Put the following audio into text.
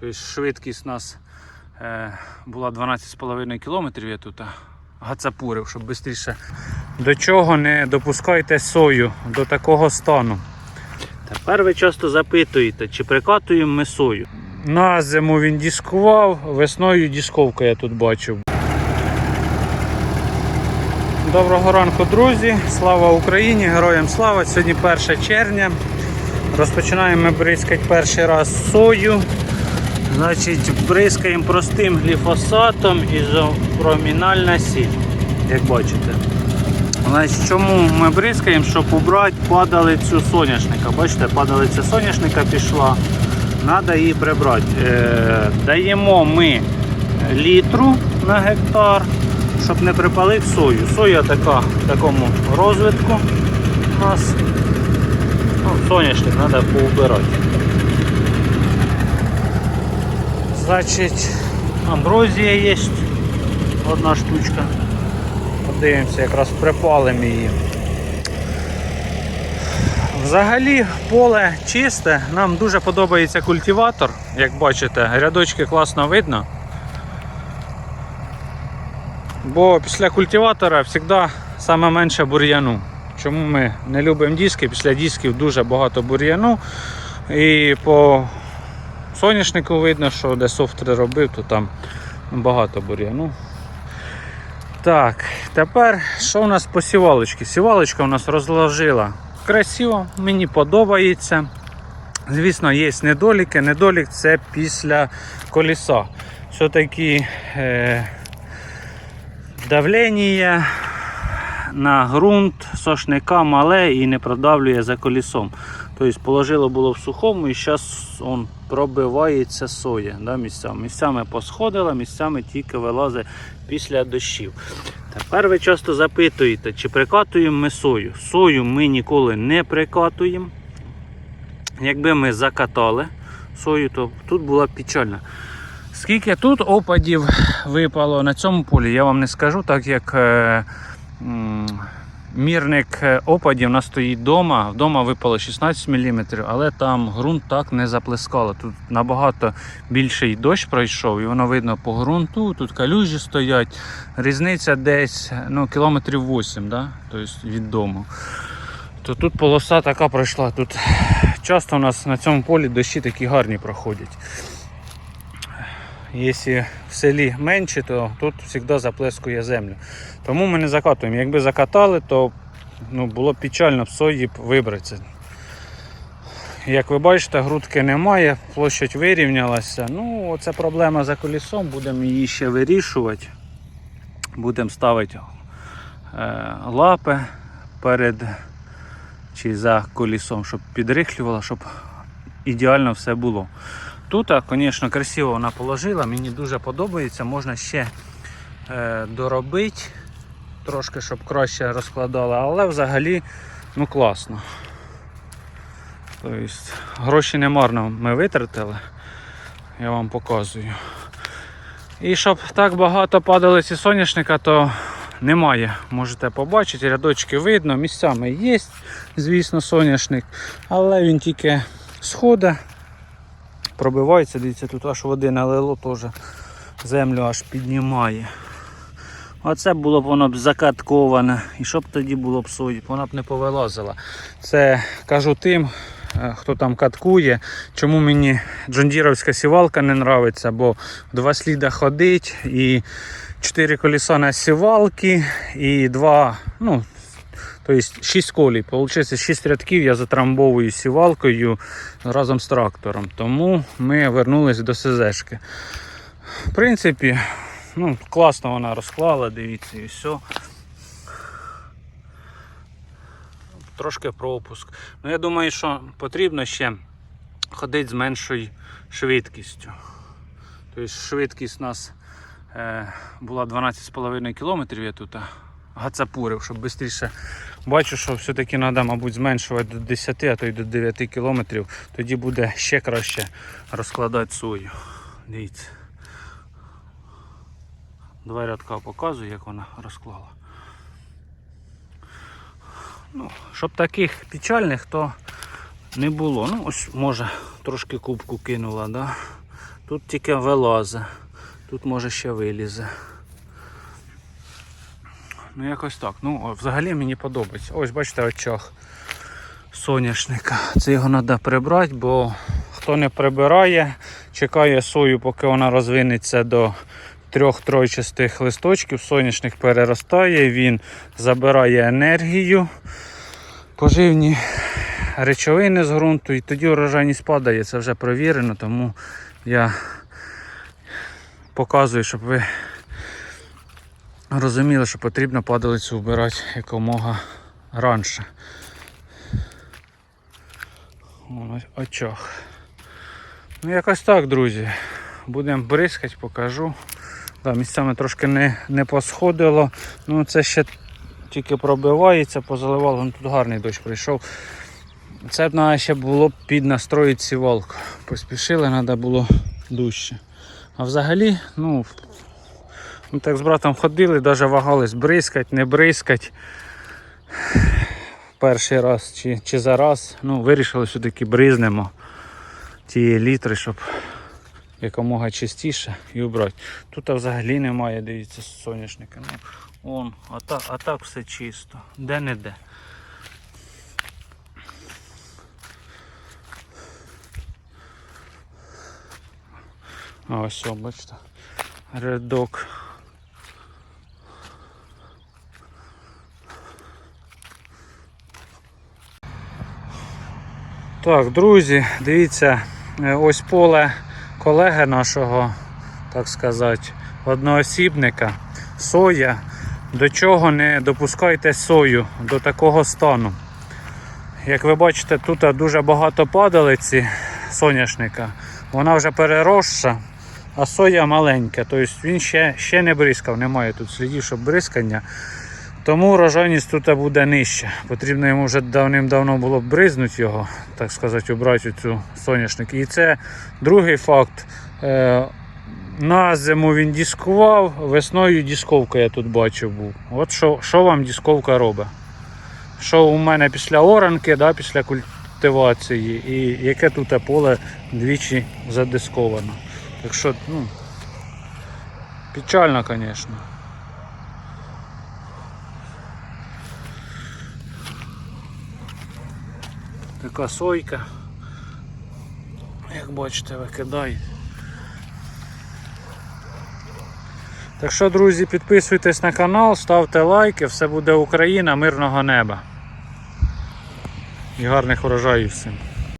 Тобто швидкість у нас е, була 12,5 км, я тут гацапурив, щоб швидше. До чого не допускайте сою до такого стану. Тепер ви часто запитуєте, чи прикатуємо ми сою. На зиму він дискував, весною дисковка я тут бачив. Доброго ранку, друзі! Слава Україні! Героям слава! Сьогодні 1 червня. Розпочинаємо ми бризкати перший раз сою. Значить, бризкаємо простим гліфосатом ізопромінальна сіль, як бачите. Значить, Чому ми бризкаємо? Щоб убрати падалицю соняшника. Бачите, падалиця соняшника пішла. Треба її прибрати. Е, даємо ми літру на гектар, щоб не припалити сою. Соя така в такому розвитку у нас. Ну, соняшник треба поубирати. Значить, амброзія є одна штучка. Подивимося, якраз припалимо її. Взагалі поле чисте, нам дуже подобається культиватор, як бачите, рядочки класно видно. Бо після культиватора завжди саме менше бур'яну. Чому ми не любимо диски? Після дисків дуже багато бур'яну. І по соняшнику видно, що де софтри робив, то там багато бур'яну. Так, тепер що у нас по сівалочці? Сівалочка у нас розложила красиво, мені подобається. Звісно, є недоліки. Недолік це після коліса. Все-таки е, давлення на ґрунт сошника мале і не продавлює за колісом. Тобто положило було в сухому і зараз он пробивається соя. Да, місцями. місцями посходила, місцями тільки вилазить після дощів. Тепер ви часто запитуєте, чи прикатуємо ми сою. Сою ми ніколи не прикатуємо. Якби ми закатали сою, то тут була печальна. Скільки тут опадів випало на цьому полі, я вам не скажу, так як е, мірник е, опадів у нас стоїть вдома. Вдома випало 16 мм, але там ґрунт так не заплескало. Тут набагато більший дощ пройшов, і воно видно по ґрунту. Тут калюжі стоять. Різниця десь ну, кілометрів 8 да? тобто від дому. То тут полоса така пройшла. Тут часто у нас на цьому полі дощі такі гарні проходять. Якщо в селі менше, то тут завжди заплескує землю. Тому ми не закатуємо. Якби закатали, то ну, було б печально сої вибратися. Як ви бачите, грудки немає, площадь вирівнялася. Ну, це проблема за колісом, будемо її ще вирішувати. Будемо ставити е, лапи перед чи за колісом, щоб підрихлювало, щоб ідеально все було. Тут, звісно, красиво вона положила, мені дуже подобається, можна ще е, доробити, трошки, щоб краще розкладала, але взагалі ну класно. Тобто, гроші не марно ми витратили, я вам показую. І щоб так багато падали ці соняшника, то немає. Можете побачити, рядочки видно, місцями є, звісно, соняшник, але він тільки сходить, пробивається, дивіться, тут аж води налило, теж землю аж піднімає. Оце було б воно б закатковане. І що б тоді було б сої, вона б не повилазила. Це кажу тим, е, хто там каткує, чому мені джондіровська сівалка не нравиться, бо два сліда ходить і чотири колеса на сівалки і два, ну, тобто 6 колій. Получається 6 рядків я затрамбовую сівалкою разом з трактором. Тому ми вернулись до СЗшки. В принципі, ну, класно вона розклала, дивіться, і все. Трошки пропуск. Ну, я думаю, що потрібно ще ходити з меншою швидкістю. Тобто швидкість у нас е, була 12,5 км, я тут гацапурив, щоб швидше. Бачу, що все-таки треба, мабуть, зменшувати до 10, а то й до 9 км, тоді буде ще краще розкладати сою. Дивіться. Два рядка показую, як вона розклала. Ну, щоб таких печальних, то не було. Ну, ось може трошки кубку кинула, да? Тут тільки вилазе. Тут може ще вилізе. Ну якось так. Ну, взагалі мені подобається. Ось бачите очах соняшника. Це його треба прибрати, бо хто не прибирає, чекає сою, поки вона розвинеться до трьох тройчастих листочків. Соняшник переростає, він забирає енергію, поживні речовини з ґрунту, і тоді урожайність падає. Це вже провірено, тому я показую, щоб ви розуміли, що потрібно падалицю вбирати якомога раніше. Вон. Ну якось так, друзі. Будемо бризкати, покажу. Да, місцями трошки не, не посходило. Ну це ще тільки пробивається, позаливало, ну, тут гарний дощ прийшов. Це б треба ще було б піднастроїти сівалку. Поспішили, треба було дужче. А взагалі, ну, ми так з братом ходили, навіть вагались бризкать, не бризкать. Перший раз чи, чи за раз. Ну, вирішили все-таки бризнемо ті літри, щоб якомога чистіше і убрати. Тут взагалі немає, дивіться, соняшника. Ну, он, а так, а так все чисто. Де не де. А ось, бачите. Редок. Так, друзі, дивіться, е, ось поле колеги нашого, так сказати, одноосібника, соя. До чого не допускайте сою до такого стану. Як ви бачите, тут дуже багато падалиці соняшника. Вона вже переросша, а соя маленька. Тобто він ще, ще не бризкав, немає тут слідів, щоб бризкання. Тому урожайність тут буде нижча. Потрібно йому вже давним-давно було б бризнути його, так сказати, убрати цю соняшник. І це другий факт. Е, на зиму він дискував, весною дисковка я тут бачив був. От що, що вам дисковка робить? Що у мене після оранки, да, після культивації, і яке тут поле двічі задисковано. Так що, ну, печально, звісно. Така сойка. Як бачите, викидає. Так що, друзі, підписуйтесь на канал, ставте лайки, все буде Україна, мирного неба. І гарних урожаїв всім.